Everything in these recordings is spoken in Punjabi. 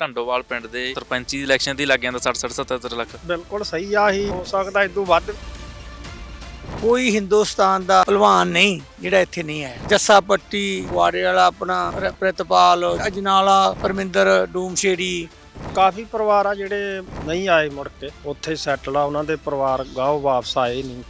ਢੰਡੋਵਾਲ ਪਿੰਡ ਦੇ ਸਰਪੰਚੀ ਦੀ ਇਲੈਕਸ਼ਨ ਦੀ ਲੱਗ ਜਾਂਦਾ 60 60 77 ਲੱਖ। ਬਿਲਕੁਲ ਸਹੀ ਆ ਹੀ ਹੋ ਸਕਦਾ ਇਦੋਂ ਵੱਧ। ਕੋਈ ਹਿੰਦੁਸਤਾਨ ਦਾ ਪਹਿਲਵਾਨ ਨਹੀਂ ਜਿਹੜਾ ਇੱਥੇ ਨਹੀਂ ਹੈ। ਜੱਸਾ ਪੱਟੀ ਵਾੜੇ ਵਾਲਾ ਆਪਣਾ ਪ੍ਰਿਤਪਾਲ ਅਜਨਾਲਾ ਪਰਮਿੰਦਰ ਡੂਮਸ਼ੇੜੀ ਕਾਫੀ ਪਰਿਵਾਰ ਆ ਜਿਹੜੇ ਨਹੀਂ ਆਏ ਮੁੜ ਕੇ। ਉੱਥੇ ਸੈਟਲ ਆ ਉਹਨਾਂ ਦੇ ਪਰਿਵਾਰ ਗਾਓ ਵਾਪਸ ਆਏ ਨਹੀਂ।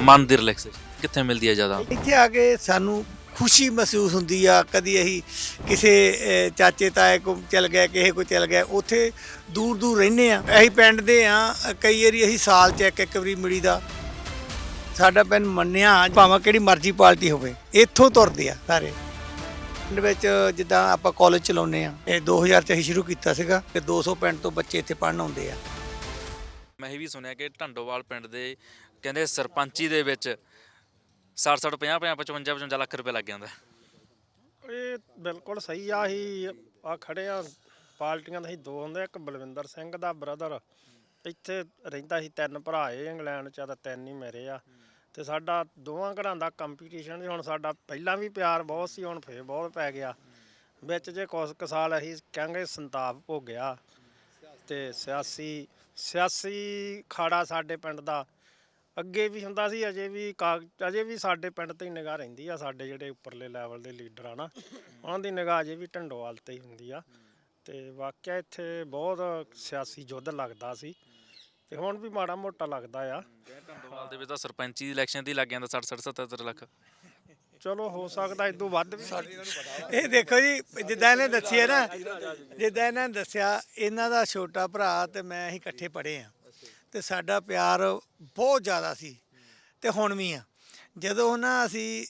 ਮਨ ਦੀ ਰਿਲੈਕਸੇਸ਼ਨ ਕਿੱਥੇ ਮਿਲਦੀ ਹੈ ਜ਼ਿਆਦਾ? ਇੱਥੇ ਆ ਕੇ ਸਾਨੂੰ ਖੁਸ਼ੀ ਮਹਿਸੂਸ ਹੁੰਦੀ ਆ, ਕਦੀ ਅਸੀਂ ਕਿਸੇ ਚਾਚੇ ਤਾਏ ਕੋ ਚਲ ਗਏ, ਕਿਸੇ ਕੋ ਚਲ ਗਏ, ਉੱਥੇ ਦੂਰ ਦੂਰ ਰਹਿੰਦੇ ਆ। ਅਸੀਂ ਪਿੰਡ ਦੇ ਆ, ਕਈ ਵਾਰੀ ਅਸੀਂ ਸਾਲ ਚ ਇੱਕ ਇੱਕ ਵਾਰੀ ਮਿਲੀ ਦਾ। ਸਾਡਾ ਪਿੰਡ ਮੰਨਿਆ, ਭਾਵੇਂ ਕਿਹੜੀ ਮਰਜ਼ੀ ਪਾਰਟੀ ਹੋਵੇ, ਇੱਥੋਂ ਤੁਰਦੇ ਆ ਸਾਰੇ। ਪਿੰਡ ਵਿੱਚ ਜਿੱਦਾਂ ਆਪਾਂ ਕਾਲਜ ਚਲਾਉਂਦੇ ਆ, ਇਹ 2000 ਚ ਅਸੀਂ ਸ਼ੁਰੂ ਕੀਤਾ ਸੀਗਾ, ਤੇ 200 ਪਿੰਡ ਤੋਂ ਬੱਚੇ ਇੱਥੇ ਪੜ੍ਹਨ ਆਉਂਦੇ ਆ। ਮੈਂ ਇਹ ਵੀ ਸੁਣਿਆ ਕਿ ਢੰਡੋਵਾਲ ਪਿੰਡ ਦੇ ਕਹਿੰਦੇ ਸਰਪੰਚੀ ਦੇ ਵਿੱਚ 60 60 50 50 55 55 ਲੱਖ ਰੁਪਏ ਲੱਗ ਜਾਂਦਾ। ਇਹ ਬਿਲਕੁਲ ਸਹੀ ਆ ਹੀ ਆ ਖੜੇ ਆ, ਪਾਰਟੀਆਂ ਦਾ ਹੀ ਦੋ ਹੁੰਦੇ ਇੱਕ ਬਲਵਿੰਦਰ ਸਿੰਘ ਦਾ ਬ੍ਰਦਰ, ਇੱਥੇ ਰਹਿੰਦਾ ਸੀ ਤਿੰਨ ਭਰਾ ਏ ਇੰਗਲੈਂਡ ਚ ਤਾਂ ਤਿੰਨ ਹੀ ਮੇਰੇ ਆ। ਤੇ ਸਾਡਾ ਦੋਵਾਂ ਘਰਾਂ ਦਾ ਕੰਪੀਟੀਸ਼ਨ ਹੁਣ ਸਾਡਾ ਪਹਿਲਾਂ ਵੀ ਪਿਆਰ ਬਹੁਤ ਸੀ, ਹੁਣ ਫੇਰ ਬਹੁਤ ਪੈ ਗਿਆ। ਵਿੱਚ ਜੇ ਕੁਝ ਕੁ ਸਾਲ ਅਸੀਂ ਕਹਾਂਗੇ ਸੰਤਾਪ ਹੋ ਗਿਆ ਤੇ ਸਿਆਸੀ ਸਿਆਸੀ ਖਾੜਾ ਸਾਡੇ ਪਿੰਡ ਦਾ ਅੱਗੇ ਵੀ ਹੁੰਦਾ ਸੀ ਅਜੇ ਵੀ ਕਾਗ- ਅਜੇ ਵੀ ਸਾਡੇ ਪਿੰਡ ਤੇ ਹੀ ਨਿਗਾਹ ਰਹਿੰਦੀ ਆ ਸਾਡੇ ਜਿਹੜੇ ਉੱਪਰਲੇ ਲੈਵਲ ਦੇ ਲੀਡਰ ਆ ਨਾ ਉਹਨਾਂ ਦੀ ਨਿਗਾਹ ਅਜੇ ਵੀ ਢੰਡੋਵਾਲ ਤੇ ਹੀ ਹੁੰਦੀ ਆ। ਤੇ ਵਾਕਿਆ ਇੱਥੇ ਬਹੁਤ ਸਿਆਸੀ ਯੁੱਧ ਲੱਗਦਾ ਸੀ ਤੇ ਹੁਣ ਵੀ ਮਾੜਾ ਮੋਟਾ ਲੱਗਦਾ ਆ। ਢੰਡੋਵਾਲ ਦੇ ਵਿੱਚ ਤਾਂ ਸਰਪੰਚੀ ਦੀ ਇਲੈਕਸ਼ਨ ਦੀ ਲੱਗ ਜਾਂਦਾ 60 60 77 ਲੱਖ। ਚਲੋ ਹੋ ਸਕਦਾ ਇਦੋਂ ਵੱਧ ਵੀ। ਇਹ ਦੇਖੋ ਜੀ ਜਿੱਦਾਂ ਇਹਨੇ ਦੱਸਿਆ ਨਾ ਜਿੱਦਾਂ ਇਹਨਾਂ ਨੇ ਦੱਸਿਆ ਇਹਨਾਂ ਦਾ ਛੋਟਾ ਭਰਾ ਤੇ ਮੈਂ ਅਸੀਂ ਇਕੱਠੇ ਪੜ੍ਹੇ ਆ। ਤੇ ਸਾਡਾ ਪਿਆਰ ਬਹੁਤ ਜ਼ਿਆਦਾ ਸੀ ਤੇ ਹੁਣ ਵੀ ਆ। ਜਦੋਂ ਨਾ ਅਸੀਂ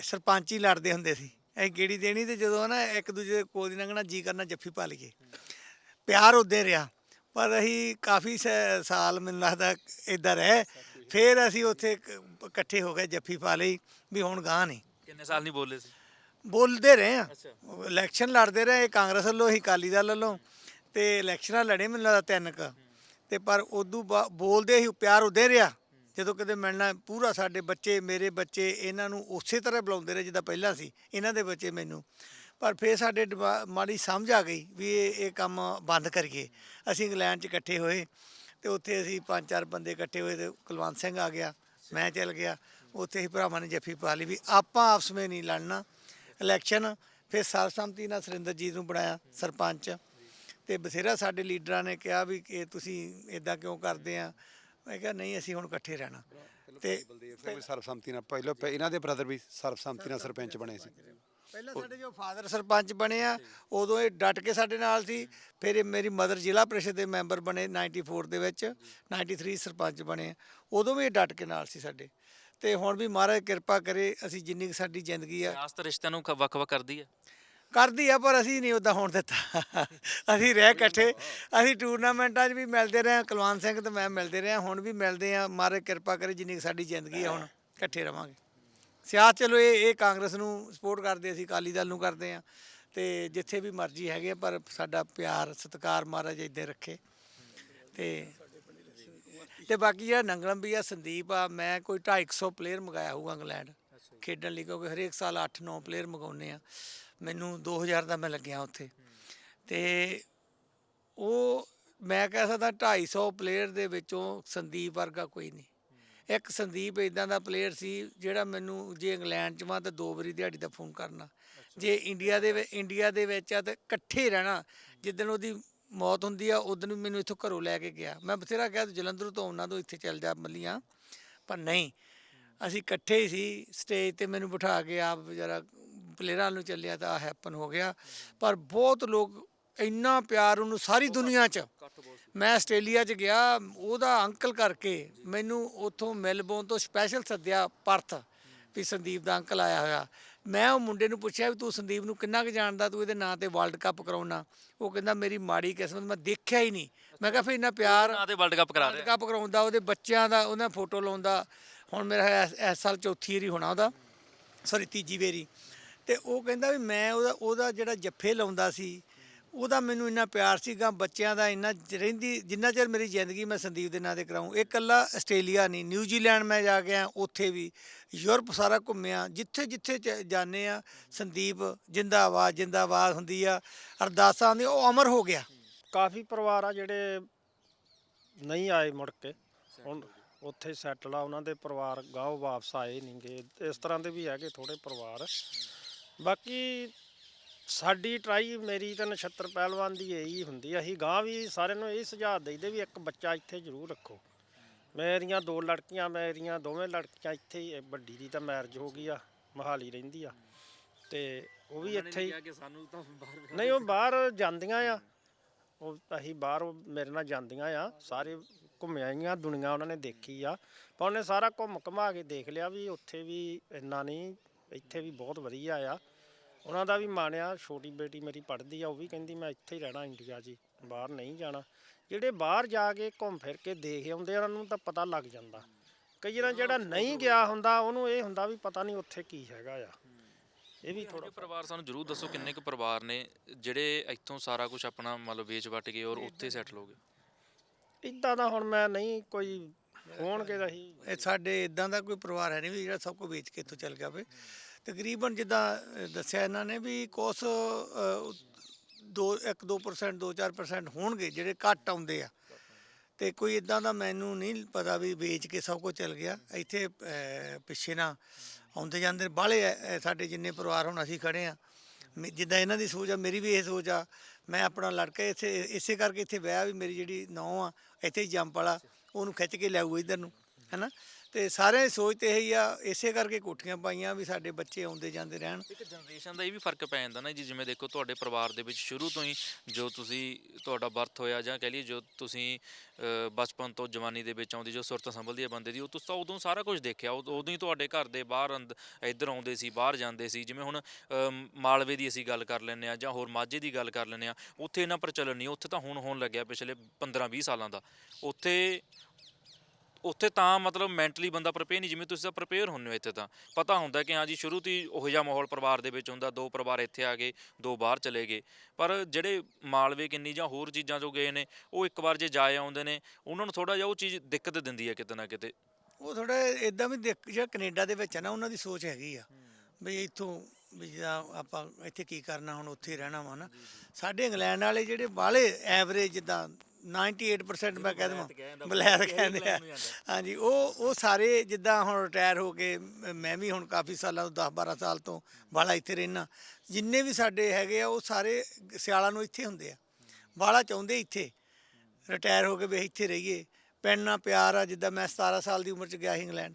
ਸਰਪੰਚੀ ਲੜਦੇ ਹੁੰਦੇ ਸੀ ਅਸੀਂ ਗੇੜੀ ਦੇਣੀ ਤੇ ਜਦੋਂ ਨਾ ਇੱਕ ਦੂਜੇ ਦੇ ਕੋਲ ਦੀ ਲੰਘਣਾ ਜੀ ਕਰਨਾ ਜੱਫੀ ਪਾ ਲਈਏ। ਪਿਆਰ ਉਦੋਂ ਰਿਹਾ ਪਰ ਅਸੀਂ ਕਾਫੀ ਸਾਲ ਮੈਨੂੰ ਲੱਗਦਾ ਇਦਾਂ ਰਹੇ। ਫਿਰ ਅਸੀਂ ਉੱਥੇ ਇਕੱਠੇ ਹੋ ਗਏ ਜੱਫੀ ਪਾ ਲਈ ਵੀ ਹੁਣ ਗਾਂ ਨਹੀਂ ਕਿੰਨੇ ਸਾਲ ਨਹੀਂ ਬੋਲੇ ਸੀ? ਬੋਲਦੇ ਰਹੇ ਆ। ਇਲੈਕਸ਼ਨ ਲੜਦੇ ਰਹੇ ਇਹ ਕਾਂਗਰਸ ਵੱਲੋਂ ਹੀ ਅਕਾਲੀ ਦਲ ਵੱਲੋਂ। ਤੇ ਇਲੈਕਸ਼ਨਾਂ ਲੜੇ ਮੈਨੂੰ ਲੱਗਦਾ ਤਿੰਨ ਕ। ਤੇ ਪਰ ਉਦੋਂ ਬੋਲਦੇ ਹੀ ਪਿਆਰ ਉਦੇ ਰਿਹਾ। ਜਦੋਂ ਕਿਤੇ ਮਿਲਣਾ, ਪੂਰਾ ਸਾਡੇ ਬੱਚੇ, ਮੇਰੇ ਬੱਚੇ, ਇਹਨਾਂ ਨੂੰ ਉਸੇ ਤਰ੍ਹਾਂ ਬੁਲਾਉਂਦੇ ਰਹੇ ਜਿੱਦਾਂ ਪਹਿਲਾਂ ਸੀ, ਇਹਨਾਂ ਦੇ ਬੱਚੇ ਮੈਨੂੰ। ਪਰ ਫਿਰ ਸਾਡੇ ਦਿਮਾ- ਮਾੜੀ ਸਮਝ ਆ ਗਈ ਵੀ ਇਹ ਇਹ ਕੰਮ ਬੰਦ ਕਰੀਏ। ਅਸੀਂ ਇੰਗਲੈਂਡ 'ਚ ਇਕੱਠੇ ਹੋਏ ਤੇ ਉੱਥੇ ਅਸੀਂ ਪੰਜ ਚਾਰ ਬੰਦੇ ਇਕੱਠੇ ਹੋਏ ਤੇ ਕੁਲਵੰਤ ਸਿੰਘ ਆ ਗਿਆ, ਮੈਂ ਚੱਲ ਗਿਆ। ਉੱਥੇ ਹੀ ਭਰਾਵਾਂ ਨੇ ਜੱਫੀ ਪਾ ਲਈ ਵੀ ਆਪਾਂ ਆਪਸ ਵਿੱਚ ਨਹੀਂ ਲੜਨਾ। ਇਲੈਕਸ਼ਨ, ਫਿਰ ਸਰਬਸੰਮਤੀ ਨਾਲ ਸੁਰਿੰਦਰਜੀਤ ਨੂੰ ਬਣਾਇਆ ਸਰਪੰਚ। ਤੇ ਬਥੇਰਾ ਸਾਡੇ ਲੀਡਰਾਂ ਨੇ ਕਿਹਾ ਵੀ ਕਿ ਤੁਸੀਂ ਇਦਾਂ ਕਿਉਂ ਕਰਦੇ ਆ? ਮੈਂ ਕਿਹਾ ਨਹੀਂ ਅਸੀਂ ਹੁਣ ਇਕੱਠੇ ਰਹਿਣਾ। ਤੇ ਬਲਦੇਵ ਸਿੰਘ ਵੀ ਸਰਬਸੰਮਤੀ ਨਾਲ ਪਹਿਲਾਂ ਪਹਿ- ਇਹਨਾਂ ਦੇ ਬ੍ਰਦਰ ਵੀ ਸਰਬਸੰਮਤੀ ਨਾਲ ਸਰਪੰਚ ਬਣੇ ਸੀ। ਪਹਿਲਾਂ ਸਾਡੇ ਜੋ ਫਾਦਰ ਸਰਪੰਚ ਬਣੇ ਆ ਉਦੋਂ ਇਹ ਡਟ ਕੇ ਸਾਡੇ ਨਾਲ ਸੀ। ਫਿਰ ਇਹ ਮੇਰੀ ਮਦਰ ਜ਼ਿਲ੍ਹਾ ਪ੍ਰੀਸ਼ਦ ਦੇ ਮੈਂਬਰ ਬਣੇ 94 ਦੇ ਵਿੱਚ 93 ਸਰਪੰਚ ਬਣੇ ਆ। ਉਦੋਂ ਵੀ ਇਹ ਡਟ ਕੇ ਨਾਲ ਸੀ ਸਾਡੇ। ਤੇ ਹੁਣ ਵੀ ਮਹਾਰਾਜ ਕਿਰਪਾ ਕਰੇ ਅਸੀਂ ਜਿੰਨੀ ਕੁ ਸਾਡੀ ਜ਼ਿੰਦਗੀ ਆ। ਸਿਆਸਤ ਰਿਸ਼ਤਿਆਂ ਨੂੰ ਖ- ਵੱਖ-ਵੱਖ ਕਰਦੀ ਹੈ ਕਰਦੀ ਆ ਪਰ ਅਸੀਂ ਨਹੀਂ ਉਦਾਂ ਹੋਣ ਦਿੱਤਾ। ਅਸੀਂ ਰਹਿ ਇਕੱਠੇ। ਅਸੀਂ ਟੂਰਨਾਮੈਂਟਾਂ 'ਚ ਵੀ ਮਿਲਦੇ ਰਹੇ ਹਾਂ, ਕੁਲਵੰਤ ਸਿੰਘ ਤੇ ਮੈਂ ਮਿਲਦੇ ਰਹੇ ਹੁਣ ਵੀ ਮਿਲਦੇ ਆ ਮਾਰੇ ਕਿਰਪਾ ਕਰੇ ਜਿੰਨੀ ਕੁ ਸਾਡੀ ਜ਼ਿੰਦਗੀ ਆ ਹੁਣ ਇਕੱਠੇ ਰਵਾਂਗੇ। ਸਿਆਸਤ ਚਲੋ ਇਹ ਇਹ ਕਾਂਗਰਸ ਨੂੰ ਸਪੋਰਟ ਕਰਦੇ ਅਸੀਂ ਅਕਾਲੀ ਦਲ ਨੂੰ ਕਰਦੇ ਆ ਤੇ ਜਿੱਥੇ ਵੀ ਮਰਜ਼ੀ ਹੈਗੇ ਆ, ਪਰ ਸਾਡਾ ਪਿਆਰ ਸਤਿਕਾਰ ਮਹਾਰਾਜ ਇੱਦਾਂ ਰੱਖੇ। ਤੇ ਤੇ ਬਾਕੀ ਜਿਹੜਾ ਨੰਗਲਮ ਵੀ ਆ ਸੰਦੀਪ ਆ ਮੈਂ ਕੋਈ 250 ਪਲੇਅਰ ਮੰਗਾਇਆ ਹੋਊਗਾ ਇੰਗਲੈਂਡ। ਖੇਡਣ ਲਈ ਕਿਉਂਕਿ ਹਰੇਕ ਸਾਲ 8-9 ਪਲੇਅਰ ਮੰਗਾਉਂਦੇ ਆ ਮੈਨੂੰ 2000 ਦਾ ਮੈਂ ਲੱਗਿਆ ਉੱਥੇ। ਤੇ ਉਹ ਮੈਂ ਕਹਿ ਸਕਦਾ 250 ਪਲੇਅਰ ਦੇ ਵਿੱਚੋਂ ਸੰਦੀਪ ਵਰਗਾ ਕੋਈ ਨਹੀਂ। ਇੱਕ ਸੰਦੀਪ ਇਦਾਂ ਦਾ ਪਲੇਅਰ ਸੀ ਜਿਹੜਾ ਮੈਨੂੰ ਜੇ ਇੰਗਲੈਂਡ ਚ ਵਾਂ ਤਾਂ ਦੋ ਵਾਰੀ ਦਿਹਾੜੀ ਦਾ ਫੋਨ ਕਰਨਾ। ਜੇ ਇੰਡੀਆ ਦੇ ਇੰਡੀਆ ਦੇ ਵਿੱਚ ਆ ਤੇ ਇਕੱਠੇ ਰਹਿਣਾ। ਜਿੱਦਣ ਉਹਦੀ ਮੌਤ ਹੁੰਦੀ ਆ ਉਦੋਂ ਵੀ ਮੈਨੂੰ ਇੱਥੋਂ ਘਰੋਂ ਲੈ ਕੇ ਗਿਆ। ਮੈਂ ਬਥੇਰਾ ਕਿਹਾ ਤੂੰ ਜਲੰਧਰ ਤੋਂ ਉਹਨਾਂ ਤੋਂ ਇੱਥੇ ਚੱਲ ਜਾ ਮੱਲੀਆਂ ਪਰ ਨਹੀਂ। ਅਸੀਂ ਇਕੱਠੇ ਹੀ ਸੀ ਸਟੇਜ ਤੇ ਮੈਨੂੰ ਬਿਠਾ ਕੇ ਆਪ ਜਰਾ ਪਲੇਅਰਾਂ ਨੂੰ ਚੱਲਿਆ ਤਾਂ ਹੈਪਨ ਹੋ ਗਿਆ। ਪਰ ਬਹੁਤ ਲੋਕ ਇੰਨਾ ਪਿਆਰ ਉਹਨੂੰ ਸਾਰੀ ਦੁਨੀਆ 'ਚ। ਮੈਂ ਆਸਟ੍ਰੇਲੀਆ 'ਚ ਗਿਆ ਉਹਦਾ ਅੰਕਲ ਕਰਕੇ ਮੈਨੂੰ ਉੱਥੋਂ ਮੈਲਬੌਰਨ ਤੋਂ ਸਪੈਸ਼ਲ ਸੱਦਿਆ ਪਰਥ ਵੀ ਸੰਦੀਪ ਦਾ ਅੰਕਲ ਆਇਆ ਹੋਇਆ। ਮੈਂ ਉਹ ਮੁੰਡੇ ਨੂੰ ਪੁੱਛਿਆ ਵੀ ਤੂੰ ਸੰਦੀਪ ਨੂੰ ਕਿੰਨਾ ਕੁ ਜਾਣਦਾ ਤੂੰ ਇਹਦੇ ਨਾਂ ਤੇ ਵਰਲਡ ਕੱਪ ਕਰਾਉਣਾ। ਉਹ ਕਹਿੰਦਾ ਮੇਰੀ ਮਾੜੀ ਕਿਸਮਤ ਮੈਂ ਦੇਖਿਆ ਹੀ ਨਹੀਂ। ਮੈਂ ਕਿਹਾ ਫਿਰ ਇੰਨਾ ਪਿਆਰ ਨਾਂ ਤੇ ਵਰਲਡ ਕੱਪ ਕਰਾ ਵਰਲਡ ਕੱਪ ਕਰਾਉਂਦਾ ਉਹਦੇ ਬੱਚਿਆਂ ਦਾ ਉਹਨਾਂ ਫੋਟੋ ਲਾਉਂਦਾ। ਹੁਣ ਮੇਰਾ ਇਸ ਸਾਲ ਚੌਥੀ ਵਾਰੀ ਹੋਣਾ ਉਹਦਾ। ਸੌਰੀ ਤੀਜੀ ਵਾਰੀ। ਤੇ ਉਹ ਕਹਿੰਦਾ ਵੀ ਮੈਂ ਉਹਦਾ ਉਹਦਾ ਜਿਹੜਾ ਜੱਫੇ ਲਾਉਂਦਾ ਸੀ ਉਹਦਾ ਮੈਨੂੰ ਇੰਨਾ ਪਿਆਰ ਸੀਗਾ ਬੱਚਿਆਂ ਦਾ ਇੰਨਾ ਰਹਿੰਦੀ ਜਿੰਨਾ ਚਿਰ ਮੇਰੀ ਜ਼ਿੰਦਗੀ ਮੈਂ ਸੰਦੀਪ ਦੇ ਨਾਂ ਤੇ ਕਰਾਉਂ ਇਹ ਇਕੱਲਾ ਆਸਟ੍ਰੇਲੀਆ ਨਹੀਂ ਨਿਊਜ਼ੀਲੈਂਡ ਮੈਂ ਜਾ ਕੇ ਆਇਆ ਉੱਥੇ ਵੀ ਯੂਰਪ ਸਾਰਾ ਘੁੰਮਿਆ ਜਿੱਥੇ ਜਿੱਥੇ ਚ- ਜਾਂਦੇ ਆ ਸੰਦੀਪ ਜਿੰਦਾਬਾਦ ਜਿੰਦਾਬਾਦ ਹੁੰਦੀ ਆ ਅਰਦਾਸਾਂ ਹੁੰਦੀਆਂ ਉਹ ਅਮਰ ਹੋ ਗਿਆ। ਕਾਫੀ ਪਰਿਵਾਰ ਆ ਜਿਹੜੇ ਨਹੀਂ ਆਏ ਮੁੜ ਕੇ। ਹੁਣ ਉੱਥੇ ਸੈਟਲ ਆ ਉਹਨਾਂ ਦੇ ਪਰਿਵਾਰ ਗਾਓ ਵਾਪਸ ਆਏ ਨਹੀਂਗੇ ਇਸ ਤਰ੍ਹਾਂ ਦੇ ਵੀ ਹੈਗੇ ਥੋੜੇ ਪਰਿਵਾਰ। ਬਾਕੀ ਸਾਡੀ ਟਰਾਈ ਮੇਰੀ ਤਾਂ ਨਛੱਤਰ ਪਹਿਲਵਾਨ ਦੀ ਇਹੀ ਹੁੰਦੀ ਆ ਅਸੀਂ ਗਾਂ ਵੀ ਸਾਰਿਆਂ ਨੂੰ ਇਹ ਸੁਝਾਅ ਦੇਈਦੇ ਵੀ ਇੱਕ ਬੱਚਾ ਇੱਥੇ ਜ਼ਰੂਰ ਰੱਖੋ। ਮੇਰੀਆਂ ਦੋ ਲੜਕੀਆਂ ਮੇਰੀਆਂ ਦੋਵੇਂ ਲੜਕੀਆਂ ਇੱਥੇ ਹੀ ਵੱਡੀ ਦੀ ਤਾਂ ਮੈਰਿਜ ਹੋ ਗਈ ਆ ਮਹਾਲੀ ਰਹਿੰਦੀ ਆ। ਤੇ ਉਹ ਵੀ ਇੱਥੇ ਹੀ ਕਿ ਸਾਨੂੰ ਤਾਂ ਬਾਹਰ ਨਹੀਂ ਉਹ ਬਾਹਰ ਜਾਂਦੀਆਂ ਆ। ਉਹ ਅਸੀਂ ਬਾਹਰ ਉਹ ਮੇਰੇ ਨਾਲ ਜਾਂਦੀਆਂ ਆ ਸਾਰੇ ਘੁੰਮ ਆਈਆਂ ਦੁਨੀਆ ਉਹਨਾਂ ਨੇ ਦੇਖੀ ਆ। ਪਰ ਉਹਨੇ ਸਾਰਾ ਘੁੰਮ ਘਮਾ ਕੇ ਦੇਖ ਲਿਆ ਵੀ ਉੱਥੇ ਵੀ ਇੰਨਾ ਨਹੀਂ ਇੱਥੇ ਵੀ ਬਹੁਤ ਵਧੀਆ ਆ। ਉਹਨਾਂ ਦਾ ਵੀ ਮਨ ਆ ਛੋਟੀ ਬੇਟੀ ਮੇਰੀ ਪੜ੍ਹਦੀ ਆ ਉਹ ਵੀ ਕਹਿੰਦੀ ਮੈਂ ਇੱਥੇ ਹੀ ਰਹਿਣਾ ਇੰਡੀਆ 'ਚ ਹੀ, ਬਾਹਰ ਨਹੀਂ ਜਾਣਾ। ਜਿਹੜੇ ਬਾਹਰ ਜਾ ਕੇ ਘੁੰਮ ਫਿਰ ਕੇ ਦੇਖ ਆਉਂਦੇ ਆ, ਉਹਨਾਂ ਨੂੰ ਤਾਂ ਪਤਾ ਲੱਗ ਜਾਂਦਾ। ਕਈ ਵਾਰ ਜਿਹੜਾ ਨਹੀਂ ਗਿਆ ਹੁੰਦਾ ਉਹਨੂੰ ਇਹ ਹੁੰਦਾ ਵੀ ਪਤਾ ਨਹੀਂ ਉੱਥੇ ਕੀ ਹੈਗਾ ਆ। ਇਹ ਵੀ ਥੋੜਾ ਪਰਿਵਾਰ ਸਾਨੂੰ ਜਰੂਰ ਦੱਸੋ ਕਿੰਨੇ ਕੁ ਪਰਿਵਾਰ ਨੇ ਜਿਹੜੇ ਇੱਥੋਂ ਸਾਰਾ ਕੁਝ ਆਪਣਾ ਮਤਲਬ ਵੇਚ ਵਟ ਗਏ ਔਰ ਉੱਥੇ ਸੈਟਲ ਹੋ ਗਏ? ਇਦਾਂ ਦਾ ਹੁਣ ਮੈਂ ਨਹੀਂ ਕੋਈ ਹੋਣਗੇ ਤਾਂ ਹੀ। ਇਹ ਸਾਡੇ ਇਦਾਂ ਦਾ ਕੋਈ ਪਰਿਵਾਰ ਹੈ ਨਹੀਂ ਵੀ ਜਿਹੜਾ ਸਭ ਕੁਝ ਵੇਚ ਕੇ ਇੱਥੋਂ ਚੱਲ ਗਿਆ ਵੇ ਤਕਰੀਬਨ ਜਿੱਦਾਂ ਅ, ਦੱਸਿਆ ਇਹਨਾਂ ਨੇ ਵੀ ਕੁਛ ਅ, ਦੋ 1-2% 2-4% ਹੋਣਗੇ ਜਿਹੜੇ ਘੱਟ ਆਉਂਦੇ ਆ। ਤੇ ਕੋਈ ਇਦਾਂ ਦਾ ਮੈਨੂੰ ਨਹੀਂ ਪਤਾ ਵੀ ਵੇਚ ਕੇ ਸਭ ਕੁਝ ਚੱਲ ਗਿਆ। ਇੱਥੇ ਅ, ਪਿੱਛੇ ਨਾ ਆਉਂਦੇ ਜਾਂਦੇ ਬਾਹਲੇ ਆ, ਸਾਡੇ ਜਿੰਨੇ ਪਰਿਵਾਰ ਹੁਣ ਅਸੀਂ ਖੜੇ ਆ। ਮੇ- ਜਿੱਦਾਂ ਇਹਨਾਂ ਦੀ ਸੋਚ ਆ ਮੇਰੀ ਵੀ ਇਹ ਸੋਚ ਆ। ਮੈਂ ਆਪਣਾ ਲੜਕਾ ਇੱਥੇ ਇਸੇ ਕਰਕੇ ਇੱਥੇ ਵਿਆਹ ਵੀ ਮੇਰੀ ਜਿਹੜੀ ਨੌਂ ਆ ਇੱਥੇ ਹੀ ਜੰਪ ਵਾਲਾ। ਉਹਨੂੰ ਖਿੱਚ ਕੇ ਲਿਆਊਗਾ ਇੱਧਰ ਨੂੰ ਹੈਨਾ? ਤੇ ਸਾਰਿਆਂ ਦੀ ਸੋਚ ਤੇ ਇਹੀ ਆ ਇਸੇ ਕਰਕੇ ਕੋਠੀਆਂ ਪਾਈਆਂ ਵੀ ਸਾਡੇ ਬੱਚੇ ਆਉਂਦੇ ਜਾਂਦੇ ਰਹਿਣ। ਇੱਕ ਜਨਰੇਸ਼ਨ ਦਾ ਇਹ ਵੀ ਫ਼ਰਕ ਪੈ ਜਾਂਦਾ ਨਾ ਜੀ ਜਿਵੇਂ ਦੇਖੋ ਤੁਹਾਡੇ ਪਰਿਵਾਰ ਦੇ ਵਿੱਚ ਸ਼ੁਰੂ ਤੋਂ ਹੀ ਜੋ ਤੁਸੀਂ ਤੁਹਾਡਾ ਬਰਥ ਹੋਇਆ ਜਾਂ ਕਹਿ ਲਈਏ ਜੋ ਤੁਸੀਂ ਅ, ਬਚਪਨ ਤੋਂ ਜਵਾਨੀ ਦੇ ਵਿੱਚ ਆਉਂਦੀ ਜੋ ਸੁਰਤ ਸੰਭਲਦੀ ਹੈ ਬੰਦੇ ਦੀ ਉਹ ਤੁਸੀਂ ਤਾਂ ਉਦੋਂ ਸਾਰਾ ਕੁਝ ਦੇਖਿਆ ਉਦ- ਉਦੋਂ ਹੀ ਤੁਹਾਡੇ ਘਰ ਦੇ ਬਾਹਰ ਅੰਦ- ਇੱਧਰ ਆਉਂਦੇ ਸੀ ਬਾਹਰ ਜਾਂਦੇ ਸੀ ਜਿਵੇਂ ਹੁਣ ਅ, ਮਾਲਵੇ ਦੀ ਅਸੀਂ ਗੱਲ ਕਰ ਲੈਂਦੇ ਆ ਜਾਂ ਹੋਰ ਮਾਝੇ ਦੀ ਗੱਲ ਕਰ ਲੈਂਦੇ ਆ ਉੱਥੇ ਇਹਨਾਂ ਪ੍ਰਚਲਨ ਨਹੀਂ ਉੱਥੇ ਤਾਂ ਹੁਣ ਹੋਣ ਲੱਗਿਆ ਪਿਛਲੇ 15 20 ਸਾਲਾਂ ਦਾ। ਉੱਥੇ ਉੱਥੇ ਤਾਂ ਮਤਲਬ ਮੈਂਟਲੀ ਬੰਦਾ ਪ੍ਰਪੇਅਰ ਨਹੀਂ ਜਿਵੇਂ ਤੁਸੀਂ ਤਾਂ ਪ੍ਰਪੇਅਰ ਹੁੰਦੇ ਹੋ ਇੱਥੇ ਤਾਂ। ਪਤਾ ਹੁੰਦਾ ਕਿ ਹਾਂ ਜੀ ਸ਼ੁਰੂ ਤੋਂ ਹੀ ਉਹੋ ਜਿਹਾ ਮਾਹੌਲ ਪਰਿਵਾਰ ਦੇ ਵਿੱਚ ਹੁੰਦਾ ਦੋ ਪਰਿਵਾਰ ਇੱਥੇ ਆ ਗਏ ਦੋ ਬਾਹਰ ਚਲੇ ਗਏ। ਪਰ ਜਿਹੜੇ ਮਾਲਵੇ ਕਿੰਨੀ ਜਾਂ ਹੋਰ ਚੀਜ਼ਾਂ ਜੋ ਗਏ ਨੇ ਉਹ ਇੱਕ ਵਾਰ ਜੇ ਜਾਏ ਆਉਂਦੇ ਨੇ ਉਹਨਾਂ ਨੂੰ ਥੋੜਾ ਜਿਹਾ ਉਹ ਚੀਜ਼ ਦਿੱਕਤ ਦਿੰਦੀ ਹੈ ਕਿਤੇ ਨਾ ਕਿਤੇ। ਉਹ ਥੋੜਾ ਇਦਾਂ ਵੀ ਦੇਖ ਜਿਹੜਾ ਕੈਨੇਡਾ ਦੇ ਵਿੱਚ ਹੈ ਨਾ ਉਹਨਾਂ ਦੀ ਸੋਚ ਹੈਗੀ ਆ। ਵੀ ਇੱਥੋਂ ਵੀ ਜਿੱਦਾਂ ਆਪਾਂ ਇੱਥੇ ਕੀ ਕਰਨਾ ਹੁਣ ਉੱਥੇ ਰਹਿਣਾ ਵਾ ਨਾ। ਸਾਡੇ ਇੰਗਲੈਂਡ ਵਾਲੇ ਜਿਹੜੇ ਬਾਹਲੇ ਐਵਰੇਜ ਜਿੱਦਾਂ 98% ਮੈਂ ਕਹਿ ਦਵਾਂ। ਬਲੈਤ ਕਹਿੰਦੇ ਆ। ਹਾਂਜੀ ਉਹ ਉਹ ਸਾਰੇ ਜਿੱਦਾਂ ਹੁਣ ਰਿਟਾਇਰ ਹੋ ਕੇ ਮ- ਵੀ ਹੁਣ ਕਾਫੀ ਸਾਲਾਂ ਤੋਂ 10 12 ਸਾਲ ਤੋਂ ਬਾਹਲਾ ਇੱਥੇ ਰਹਿਣਾ ਜਿੰਨੇ ਵੀ ਸਾਡੇ ਹੈਗੇ ਆ ਉਹ ਸਾਰੇ ਸਿਆਲਾਂ ਨੂੰ ਇੱਥੇ ਹੁੰਦੇ ਆ। ਬਾਹਲਾ ਚਾਹੁੰਦੇ ਇੱਥੇ। ਰਿਟਾਇਰ ਹੋ ਕੇ ਵੀ ਇੱਥੇ ਰਹੀਏ। ਪਿੰਡ ਨਾਲ ਪਿਆਰ ਆ ਜਿੱਦਾਂ ਮੈਂ 17 ਸਾਲ ਦੀ ਉਮਰ ਚ ਗਿਆ ਸੀ ਇੰਗਲੈਂਡ।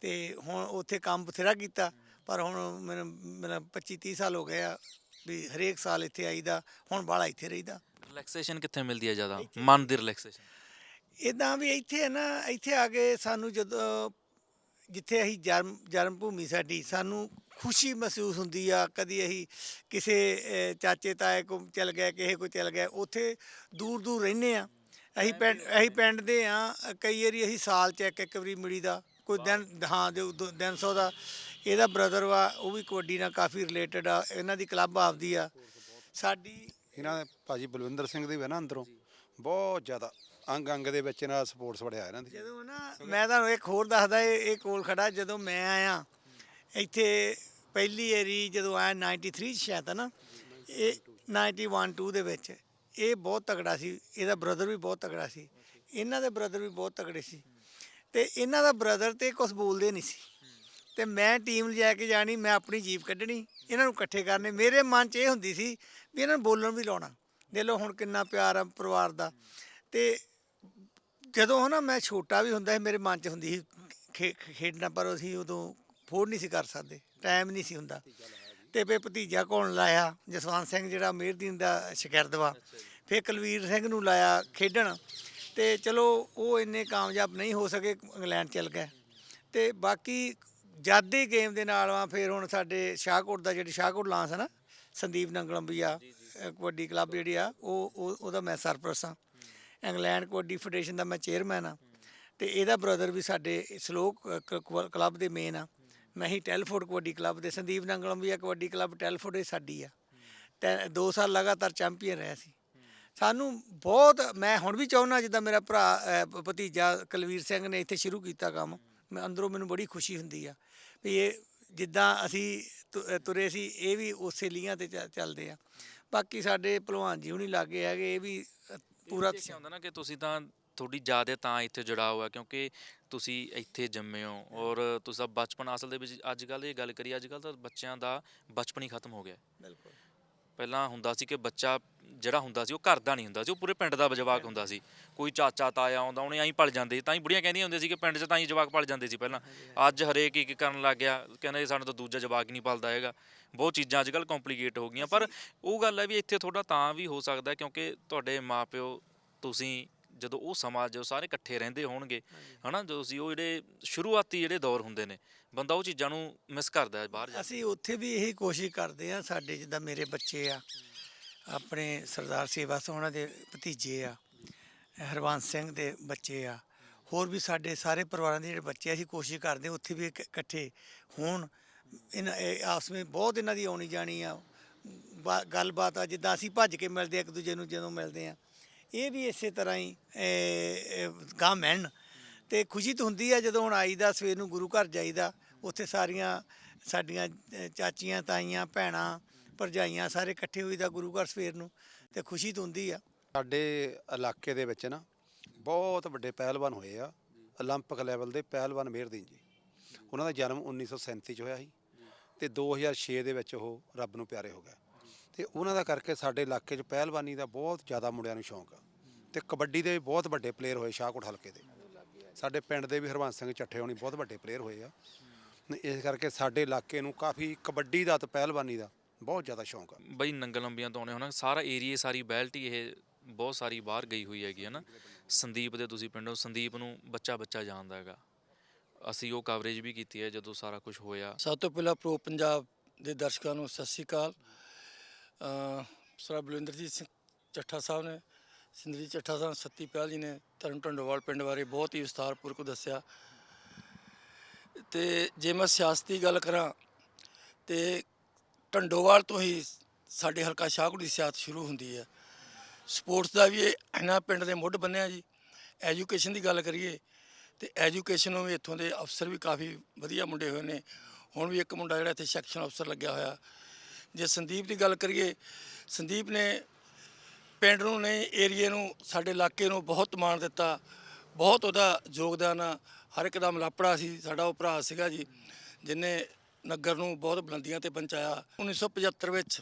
ਤੇ ਹੁਣ ਉੱਥੇ ਕੰਮ ਬਥੇਰਾ ਕੀਤਾ ਪਰ ਹੁਣ ਮੈਨੂੰ ਮੇਰਾ 25 30 ਸਾਲ ਹੋ ਗਏ ਆ। ਵੀ ਹਰੇਕ ਸਾਲ ਇੱਥੇ ਆਈਦਾ ਹੁਣ ਬਾਹਲਾ ਇੱਥੇ ਰਹੀਦਾ। ਰਿਲੈਕਸੇਸ਼ਨ ਕਿੱਥੇ ਮਿਲਦੀ ਹੈ ਜ਼ਿਆਦਾ? ਮਨ ਦੀ ਰਿਲੈਕਸੇਸ਼ਨ ਇਦਾਂ ਵੀ ਇੱਥੇ ਹੈ ਨਾ ਇੱਥੇ ਆ ਕੇ ਸਾਨੂੰ ਜਦੋਂ ਜਿੱਥੇ ਅਸੀਂ ਜਨਮ ਜਨਮ ਭੂਮੀ ਸਾਡੀ ਸਾਨੂੰ ਖੁਸ਼ੀ ਮਹਿਸੂਸ ਹੁੰਦੀ ਆ ਕਦੀ ਅਸੀਂ ਕਿਸੇ ਅਹ, ਚਾਚੇ ਤਾਏ ਕੋ ਚਲ ਗਏ ਕਿਸੇ ਕੋ ਚਲ ਗਏ ਉੱਥੇ ਦੂਰ ਦੂਰ ਰਹਿੰਦੇ ਆ। ਅਸੀਂ ਪਿੰਡ ਅਸੀਂ ਪਿੰਡ ਦੇ ਆ ਕਈ ਵਾਰੀ ਅਸੀਂ ਸਾਲ ਚ ਇੱਕ ਇੱਕ ਵਾਰੀ ਮਿਲੀ ਦਾ ਕੋਈ ਦਿਨ ਹਾਂ ਦੇ ਦੋ- ਦਿਨ ਸੌ ਦਾ। ਇਹਦਾ ਬ੍ਰਦਰ ਵਾ ਉਹ ਵੀ ਕਬੱਡੀ ਨਾਲ ਕਾਫੀ ਰਿਲੇਟਡ ਆ ਇਹਨਾਂ ਦੀ ਕਲੱਬ ਆਪਦੀ ਆ। ਸਾਡੀ ਇਹਨਾਂ ਦੇ ਭਾਜੀ ਬਲਵਿੰਦਰ ਸਿੰਘ ਦੇ ਵੀ ਹੈ ਨਾ ਅੰਦਰੋਂ। ਬਹੁਤ ਜ਼ਿਆਦਾ ਅੰਗ ਅੰਗ ਦੇ ਵਿੱਚ ਨਾਲ ਸਪੋਰਟਸ ਵੜਿਆ ਇਹਨਾਂ ਦੀ। ਜਦੋਂ ਨਾ ਮੈਂ ਤੁਹਾਨੂੰ ਇੱਕ ਹੋਰ ਦੱਸਦਾ ਇਹ ਇਹ ਕੋਲ ਖੜਾ ਜਦੋਂ ਮੈਂ ਆਇਆ ਇੱਥੇ ਪਹਿਲੀ ਏਰੀ ਜਦੋਂ ਆਇਆ 93 ਚ ਸ਼ਾਇਦ ਹੈ ਨਾ ਇਹ 91 2 ਦੇ ਵਿੱਚ ਇਹ ਬਹੁਤ ਤਗੜਾ ਸੀ ਇਹਦਾ ਬ੍ਰਦਰ ਵੀ ਬਹੁਤ ਤਗੜਾ ਸੀ। ਇਹਨਾਂ ਦੇ ਬ੍ਰਦਰ ਵੀ ਬਹੁਤ ਤਗੜੇ ਸੀ। ਤੇ ਇਹਨਾਂ ਦਾ ਬ੍ਰਦਰ ਤੇ ਕੁਝ ਬੋਲਦੇ ਨਹੀਂ ਸੀ। ਤੇ ਮੈਂ ਟੀਮ ਲਿਜਾ ਕੇ ਜਾਣੀ, ਮੈਂ ਆਪਣੀ ਜੀਪ ਕੱਢਣੀ, ਇਹਨਾਂ ਨੂੰ ਇਕੱਠੇ ਕਰਨੇ। ਮੇਰੇ ਮਨ 'ਚ ਇਹ ਹੁੰਦੀ ਸੀ ਵੀ ਇਹਨਾਂ ਨੂੰ ਬੋਲਣ ਵੀ ਲਾਉਣਾ। ਦੇ ਲਓ ਹੁਣ ਕਿੰਨਾ ਪਿਆਰ ਆ ਪਰਿਵਾਰ ਦਾ। ਤੇ ਜਦੋਂ ਹਨਾ ਮੈਂ ਛੋਟਾ ਵੀ ਹੁੰਦਾ ਸੀ, ਮੇਰੇ ਮਨ 'ਚ ਹੁੰਦੀ ਸੀ ਖੇ- ਖੇਡਣਾ, ਪਰ ਅਸੀਂ ਉਦੋਂ ਫੋੜ ਨਹੀਂ ਸੀ ਕਰ ਸਕਦੇ ਟਾਈਮ ਨਹੀਂ ਸੀ ਹੁੰਦਾ। ਤੇ ਫੇ ਭਤੀਜਾ ਕੌਣ ਲਾਇਆ? ਜਸਵੰਤ ਸਿੰਘ ਜਿਹੜਾ ਮੇਰਦੀਨ ਦਾ ਸ਼ਾਗਿਰਦ ਵਾ ਫੇ ਕੁਲਵੀਰ ਸਿੰਘ ਨੂੰ ਲਾਇਆ ਖੇਡਣ। ਤੇ ਚਲੋ ਉਹ ਇੰਨੇ ਕਾਮਯਾਬ ਨਹੀਂ ਹੋ ਸਕੇ, ਇੰਗਲੈਂਡ ਚਲ ਗਏ। ਤੇ ਬਾਕੀ ਜਾਦੇ ਗੇਮ ਦੇ ਨਾਲ ਵਾ ਫਿਰ ਹੁਣ ਸਾਡੇ ਸ਼ਾਹਕੋਟ ਦਾ ਜਿਹੜੀ ਸ਼ਾਹਕੋਟ ਲਾਂਸ ਹੈ ਨਾ ਸੰਦੀਪ ਨੰਗਲੰਬੀਆ ਕਬੱਡੀ ਕਲੱਬ ਜਿਹੜੀ ਆ ਉਹ ਉਹ- ਉਹਦਾ ਮੈਂ ਸਰਪ੍ਰਸਤ ਹਾਂ। ਇੰਗਲੈਂਡ ਕਬੱਡੀ ਫੈਡਰੇਸ਼ਨ ਦਾ ਮੈਂ ਚੇਅਰਮੈਨ ਆ ਤੇ ਇਹਦਾ ਬ੍ਰਦਰ ਵੀ ਸਾਡੇ ਸਲੋਕ ਕਲੱਬ ਦੇ ਮੇਨ ਆ। ਮੈਂ ਹੀ ਟੈਲਫੋਰਡ ਕਬੱਡੀ ਕਲੱਬ ਦੇ ਸੰਦੀਪ ਨੰਗਲੰਬੀਆ ਕਬੱਡੀ ਕਲੱਬ ਟੈਲਫੋਰਡ ਇਹ ਸਾਡੀ ਆ। ਤੈ- ਦੋ ਸਾਲ ਲਗਾਤਾਰ ਚੈਂਪੀਅਨ ਰਿਹਾ ਸੀ। ਸਾਨੂੰ ਬਹੁਤ ਮੈਂ ਹੁਣ ਵੀ ਚਾਹੁੰਦਾ ਜਿੱਦਾਂ ਮੇਰਾ ਭਰਾ ਅਹ, ਭ- ਭਤੀਜਾ ਕੁਲਵੀਰ ਸਿੰਘ ਨੇ ਇੱਥੇ ਸ਼ੁਰੂ ਕੀਤਾ ਕੰਮ। ਮੈਂ ਅੰਦਰੋਂ ਮੈਨੂੰ ਬੜੀ ਖੁਸ਼ੀ ਹੁੰਦੀ ਆ ਵੀ ਇਹ ਜਿੱਦਾਂ ਅਸੀਂ ਤੁਰੇ ਸੀ ਇਹ ਵੀ ਉਸੇ ਲੀਆਂ ਤੇ ਚੱਲਦੇ ਆ। ਬਾਕੀ ਸਾਡੇ ਭਲਵਾਨ ਜੀ ਹੁਣੀ ਲਾਗੇ ਹੈਗੇ ਇਹ ਵੀ ਪੂਰਾ ਇਹ ਹੁੰਦਾ ਨਾ ਕਿ ਤੁਸੀਂ ਤਾਂ ਤੁਹਾਡੀ ਜ਼ਿਆਦਾ ਤਾਂ ਇੱਥੇ ਜੁੜਾਅ ਹੋਇਆ ਕਿਉਂਕਿ ਤੁਸੀਂ ਇੱਥੇ ਜੰਮੇ ਹੋ ਔਰ ਤੁਸੀਂ ਬਚਪਨ ਅਸਲ ਦੇ ਵਿੱਚ ਅੱਜ ਕੱਲ ਇਹ ਗੱਲ ਕਰੀ ਅੱਜ ਕੱਲ ਤਾਂ ਬੱਚਿਆਂ ਦਾ ਬਚਪਨ ਹੀ ਖਤਮ ਹੋ ਗਿਆ। ਬਿਲਕੁਲ। ਪਹਿਲਾਂ ਹੁੰਦਾ ਸੀ ਕਿ ਬੱਚਾ ਜਿਹੜਾ ਹੁੰਦਾ ਸੀ ਉਹ ਘਰ ਦਾ ਨਹੀਂ ਹੁੰਦਾ ਸੀ ਉਹ ਪੂਰੇ ਪਿੰਡ ਦਾ ਜਵਾਕ ਹੁੰਦਾ ਸੀ। ਕੋਈ ਚਾਚਾ ਤਾਇਆ ਆਉਂਦਾ ਉਹਨੇ ਐਂ ਪਲ ਜਾਂਦੇ ਸੀ। ਤਾਂ ਹੀ ਬੁੜੀਆਂ ਕਹਿੰਦੀਆਂ ਹੁੰਦੀਆਂ ਸੀ ਕਿ ਪਿੰਡ 'ਚ ਤਾਂ ਹੀ ਜਵਾਕ ਪਲ ਜਾਂਦੇ ਸੀ ਪਹਿਲਾਂ। ਅੱਜ ਹਰੇਕ ਇੱਕ ਕਰਨ ਲੱਗ ਗਿਆ ਕਹਿੰਦੇ ਸਾਨੂੰ ਤਾਂ ਦੂਜਾ ਜਵਾਕ ਨਹੀਂ ਪਲਦਾ ਹੈਗਾ। ਬਹੁਤ ਚੀਜ਼ਾਂ ਅੱਜ ਕੱਲ ਕੰਪਲਿਕੇਟ ਹੋ ਗਈਆਂ ਪਰ ਉਹ ਗੱਲ ਹੈ ਵੀ ਇੱਥੇ ਥੋੜਾ ਤਾਂ ਵੀ ਹੋ ਸਕਦਾ ਹੈ ਕਿਉਂਕਿ ਤੁਹਾਡੇ ਮਾਪਿਓ ਤੁਸੀਂ ਜਦੋਂ ਉਹ ਸਮਾਜ ਜੋ ਸਾਰੇ ਇਕੱਠੇ ਰਹਿੰਦੇ ਹੋਣਗੇ ਹਨਾ ਜਦੋਂ ਤੁਸੀਂ ਉਹ ਜਿਹੜੇ ਸ਼ੁਰੂਆਤੀ ਜਿਹੜੇ ਦੌਰ ਹੁੰਦੇ ਨੇ ਬੰਦਾ ਉਹ ਚੀਜ਼ਾਂ ਨੂੰ ਮਿਸ ਕਰਦਾ ਹੈ ਬਾਹਰ ਜਾ ਕੇ। ਅਸੀਂ ਉੱਥੇ ਵੀ ਇਹੀ ਕੋਸ਼ਿਸ਼ ਕਰਦੇ ਆ ਸਾਡੇ ਜਿੱਦਾਂ ਮੇਰੇ ਬੱਚੇ ਆ ਆਪਣੇ ਸਰਦਾਰ ਸੇਵਾ ਸਿੰਘ ਉਹਨਾਂ ਦੇ ਭਤੀਜੇ ਆ ਹਰਵੰਸ ਸਿੰਘ ਦੇ ਬੱਚੇ ਆ ਹੋਰ ਵੀ ਸਾਡੇ ਸਾਰੇ ਪਰਿਵਾਰਾਂ ਦੇ ਜਿਹੜੇ ਬੱਚੇ ਆ ਅਸੀਂ ਕੋਸ਼ਿਸ਼ ਕਰਦੇ ਉੱਥੇ ਵੀ ਇਕ- ਇਕੱਠੇ ਹੋਣ। ਇਹਨਾਂ ਇਹ ਆਪਸ ਵਿੱਚ ਬਹੁਤ ਇਹਨਾਂ ਦੀ ਆਉਣੀ ਜਾਣੀ ਆ ਬਾ- ਗੱਲਬਾਤ ਆ ਜਿੱਦਾਂ ਅਸੀਂ ਭੱਜ ਕੇ ਮਿਲਦੇ ਆ ਇੱਕ ਦੂਜੇ ਨੂੰ ਜਦੋਂ ਮਿਲਦੇ ਆ। ਇਹ ਵੀ ਇਸੇ ਤਰ੍ਹਾਂ ਹੀ ਗਾਂ ਮੈਨ ਤੇ ਖੁਸ਼ੀ ਤਾਂ ਹੁੰਦੀ ਆ ਜਦੋਂ ਹੁਣ ਆਈਦਾ ਸਵੇਰ ਨੂੰ ਗੁਰੂ ਘਰ ਜਾਈਦਾ ਉੱਥੇ ਸਾਰੀਆਂ ਸਾਡੀਆਂ ਅਹ, ਚਾਚੀਆਂ ਤਾਈਆਂ ਭੈਣਾਂ ਭਰਜਾਈਆਂ ਸਾਰੇ ਇਕੱਠੇ ਹੋਈਦਾ ਗੁਰੂ ਘਰ ਸਵੇਰ ਨੂੰ ਤੇ ਖੁਸ਼ੀ ਤਾਂ ਹੁੰਦੀ ਆ ਸਾਡੇ ਇਲਾਕੇ ਦੇ ਵਿੱਚ ਨਾ ਬਹੁਤ ਵੱਡੇ ਪਹਿਲਵਾਨ ਹੋਏ ਆ 올림픽 ਲੈਵਲ ਦੇ ਪਹਿਲਵਾਨ ਮੇਹਰਦੀਨ ਜੀ ਉਹਨਾਂ ਦਾ ਜਨਮ 1937 ਚ ਹੋਇਆ ਸੀ ਤੇ 2006 ਦੇ ਵਿੱਚ ਉਹ ਰੱਬ ਨੂੰ ਪਿਆਰੇ ਹੋ ਗਏ ਤੇ ਉਹਨਾਂ ਦਾ ਕਰਕੇ ਸਾਡੇ ਇਲਾਕੇ 'ਚ ਪਹਿਲਵਾਨੀ ਦਾ ਬਹੁਤ ਜ਼ਿਆਦਾ ਮੁੰਡਿਆਂ ਨੂੰ ਸ਼ੌਂਕ ਆ। ਤੇ ਕਬੱਡੀ ਦੇ ਵੀ ਬਹੁਤ ਵੱਡੇ ਪਲੇਅਰ ਹੋਏ ਸ਼ਾਹਕੋਟ ਹਲਕੇ ਦੇ। ਸਾਡੇ ਪਿੰਡ ਦੇ ਵੀ ਹਰਵੰਸ ਸਿੰਘ ਚੱਠੇ ਹੋਣੀ ਬਹੁਤ ਵੱਡੇ ਪਲੇਅਰ ਹੋਏ ਆ। ਇਸ ਕਰਕੇ ਸਾਡੇ ਇਲਾਕੇ ਨੂੰ ਕਾਫੀ ਕਬੱਡੀ ਦਾ ਤੇ ਪਹਿਲਵਾਨੀ ਦਾ ਬਹੁਤ ਜ਼ਿਆਦਾ ਸ਼ੌਂਕ ਆ। ਬਈ ਨੰਗਲ ਲੰਬੀਆਂ ਤੋਂ ਆਉਣੇ ਹੋਣਾ ਸਾਰਾ ਏਰੀਆ ਸਾਰੀ ਬੈਲਟ ਹੀ ਇਹ ਬਹੁਤ ਸਾਰੀ ਬਾਹਰ ਗਈ ਹੋਈ ਹੈਗੀ ਹੈ ਨਾ। ਸੰਦੀਪ ਦੇ ਤੁਸੀਂ ਪਿੰਡੋਂ ਸੰਦੀਪ ਨੂੰ ਬੱਚਾ ਬੱਚਾ ਜਾਣਦਾ ਹੈਗਾ। ਅਸੀਂ ਉਹ ਕਵਰੇਜ ਵੀ ਕੀਤੀ ਹੈ ਜਦੋਂ ਸਾਰਾ ਕੁਝ ਹੋਇਆ। ਸਭ ਤੋਂ ਪਹਿਲਾਂ ਪ੍ਰੋ ਪੰਜਾਬ ਦੇ ਦਰਸ਼ਕਾਂ ਨੂੰ ਸਤਿ ਸ਼੍ਰੀ ਅਕਾਲ। ਸਰਾ ਬਲਵਿੰਦਰਜੀਤ ਸਿੰਘ ਚੱਠਾ ਸਾਹਿਬ ਨੇ ਸਿੰਦਰੀ ਚੱਠਾ ਸਾਹਿਬ, ਸੱਤੀ ਪਹਿਲ ਜੀ ਨੇ ਧਰਮ ਢੰਡੋਵਾਲ ਪਿੰਡ ਬਾਰੇ ਬਹੁਤ ਹੀ ਵਿਸਥਾਰਪੂਰਵਕ ਦੱਸਿਆ। ਤੇ ਜੇ ਮੈਂ ਸਿਆਸਤੀ ਗੱਲ ਕਰਾਂ, ਤੇ ਢੰਡੋਵਾਲ ਤੋਂ ਹੀ ਸਾਡੇ ਹਲਕਾ ਸ਼ਾਹਕੋਟ ਦੀ ਸਿਆਸਤ ਸ਼ੁਰੂ ਹੁੰਦੀ ਹੈ। ਸਪੋਰਟਸ ਦਾ ਵੀ ਇਹਨਾਂ ਪਿੰਡ ਦੇ ਮੁੱਢ ਬੰਨਿਆ ਜੀ। ਐਜੂਕੇਸ਼ਨ ਦੀ ਗੱਲ ਕਰੀਏ, ਤੇ ਐਜੂਕੇਸ਼ਨ ਨੂੰ ਵੀ ਇੱਥੋਂ ਦੇ ਅਫਸਰ ਵੀ ਕਾਫੀ ਵਧੀਆ ਮੁੰਡੇ ਹੋਏ ਨੇ। ਹੁਣ ਵੀ ਇੱਕ ਮੁੰਡਾ ਜਿਹੜਾ ਇੱਥੇ ਸੈਕਸ਼ਨ ਅਫਸਰ ਲੱਗਿਆ ਹੋਇਆ। ਜੇ ਸੰਦੀਪ ਦੀ ਗੱਲ ਕਰੀਏ, ਸੰਦੀਪ ਨੇ ਪਿੰਡ ਨੂੰ ਨਹੀਂ, ਏਰੀਏ ਨੂੰ, ਸਾਡੇ ਇਲਾਕੇ ਨੂੰ ਬਹੁਤ ਮਾਣ ਦਿੱਤਾ। ਬਹੁਤ ਉਹਦਾ ਯੋਗਦਾਨ ਆ। ਹਰ ਇੱਕ ਦਾ ਮਲਾਪੜਾ ਸੀ, ਸਾਡਾ ਉਹ ਭਰਾ ਸੀਗਾ ਜੀ ਜਿਨੇ ਨਗਰ ਨੂੰ ਬਹੁਤ ਬੁਲੰਦੀਆਂ ਤੇ ਪਹੁੰਚਾਇਆ। 1975 ਵਿੱਚ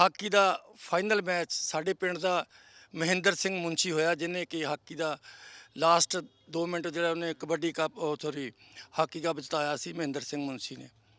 ਹਾਕੀ ਦਾ ਫਾਈਨਲ ਮੈਚ ਸਾਡੇ ਪਿੰਡ ਦਾ ਮਹਿੰਦਰ ਸਿੰਘ ਮੁੰਸ਼ੀ ਹੋਇਆ ਜਿਨੇ ਕਿ ਹਾਕੀ ਦਾ ਲਾਸਟ 2 ਮਿੰਟ ਜਿਹੜਾ ਉਹਨੇ kabaddi cup sorry hockey cup ਜਿਤਾਇਆ ਸੀ ਮਹਿੰਦਰ ਸਿੰਘ ਮੁੰਸ਼ੀ ਨੇ।